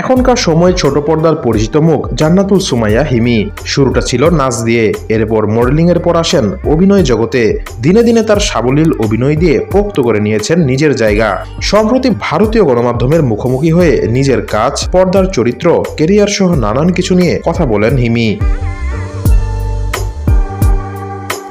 এখনকার সময় ছোট পর্দার পরিচিত মুখ জান্নাতুল সুমাইয়া হিমি। শুরুটা ছিল নাচ দিয়ে, এরপর মডেলিং এর পর আসেন অভিনয় জগতে। দিনে দিনে তার সাবলীল অভিনয় দিয়ে পোক্ত করে নিয়েছেন নিজের জায়গা। সম্প্রতি ভারতীয় গণমাধ্যমের মুখোমুখি হয়ে নিজের কাজ, পর্দার চরিত্র কেরিয়ার সহ নানান কিছু নিয়ে কথা বলেন হিমি।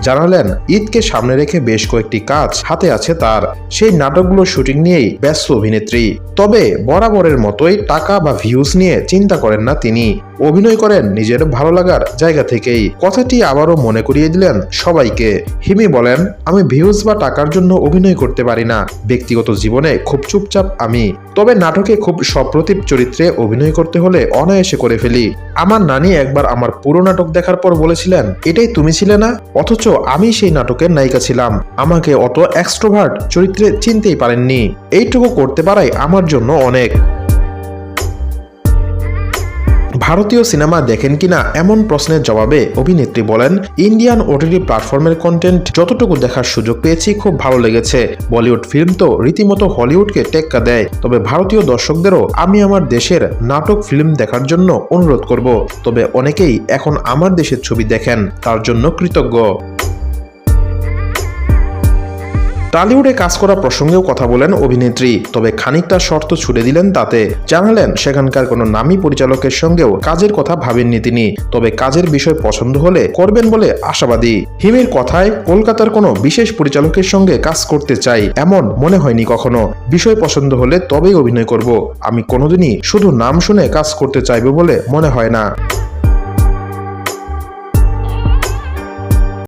জানালেন, ঈদকে সামনে রেখে বেশ কয়েকটি কাজ হাতে আছে তার। সেই নাটকগুলোর শুটিং নিয়েই ব্যস্ত অভিনেত্রী। তবে বরাবরের মতোই টাকা বা ভিউজ নিয়ে চিন্তা করেন না তিনি। অভিনয় করেন নিজের ভালো লাগার জায়গা থেকেই। কথাটি আবারও মনে করিয়ে দিলেন সবাইকে। হিমি বলেন, আমি ভিউজ বা টাকার জন্য অভিনয় করতে পারি না। ব্যক্তিগত জীবনে খুব চুপচাপ আমি। তবে নাটকে খুব সপ্রতিভ চরিত্রে অভিনয় করতে হলে অনায়াসে করে ফেলি। আমার নানি একবার আমার পুরো নাটক দেখার পর বলেছিলেন, এটাই তুমি ছিলে না? অথচ আমি সেই নাটকের নায়িকা ছিলাম। আমাকে অত এক্সট্রোভার্ট চরিত্রে চিনতেই পারেননি। এইটুকু করতে পারাই আমার জন্য অনেক। ভারতীয় সিনেমা দেখেন কিনা এমন প্রশ্নের জবাবে অভিনেত্রী বলেন, ইন্ডিয়ান ওটিটি প্ল্যাটফর্মের কন্টেন্ট যতটুকু দেখার সুযোগ পেয়েছি, খুব ভালো লেগেছে। বলিউড ফিল্ম তো রীতিমতো হলিউডকে টেক্কা দেয়। তবে ভারতীয় দর্শকদেরও আমি আমার দেশের নাটক ফিল্ম দেখার জন্য অনুরোধ করব। তবে অনেকেই এখন আমার দেশের ছবি দেখেন, তার জন্য কৃতজ্ঞ। টালিউডে কাজ করা প্রসঙ্গেও কথা বলেন অভিনেত্রী, তবে খানিকটা শর্ত ছুড়ে দিলেন তাতে। জানালেন, সেখানকার কোনো নামী পরিচালকের সঙ্গেও কাজের কথা ভাবেননি তিনি, তবে কাজের বিষয় পছন্দ হলে করবেন বলে আশাবাদী। হিমের কথায়, কলকাতার কোনো বিশেষ পরিচালকের সঙ্গে কাজ করতে চাই, এমন মনে হয়নি কখনো। বিষয় পছন্দ হলে তবেই অভিনয় করব, আমি কোনোদিনই শুধু নাম শুনে কাজ করতে চাইব বলে মনে হয় না।